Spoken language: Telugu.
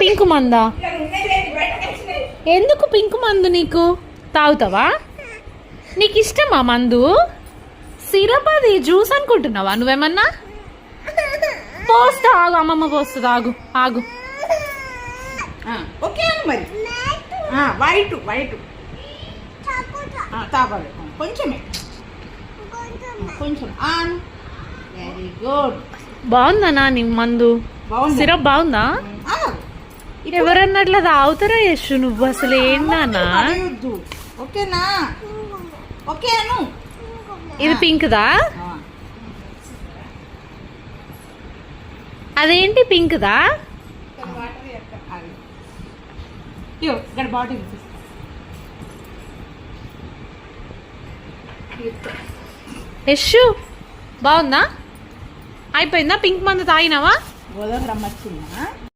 పింక్ మందా? ఎందుకు పింక్ మందు నీకు? తాగుతావా? నీకు ఇష్టమా మందు? సిరప్ అది జ్యూస్ అనుకుంటున్నావా నువ్వేమన్నా? పోస్తా ఆగు అమ్మమ్మ పోస్తుంది ఆగు ఆగు. ఓకే మరి. Wait wait. తాగాలి కొంచెమే. కొంచెం వెరీ గుడ్ బాగుందా నా నీ మందు? సిరప్ బాగుందా? ఎవరన్నా అట్లా తాగుతారా యశు నువ్వు అసలు పడేయొద్దు. ఓకేనా? ఓకే అను. ఇది పింక్దా? అదేంటి పింక్దా? అది. ఇక్కడ బాటిల్ యశు బాగుందా? అయిపోయిందా? పింక్ మందు తాగినావా? గోదావరి రమ్మచ్చిందా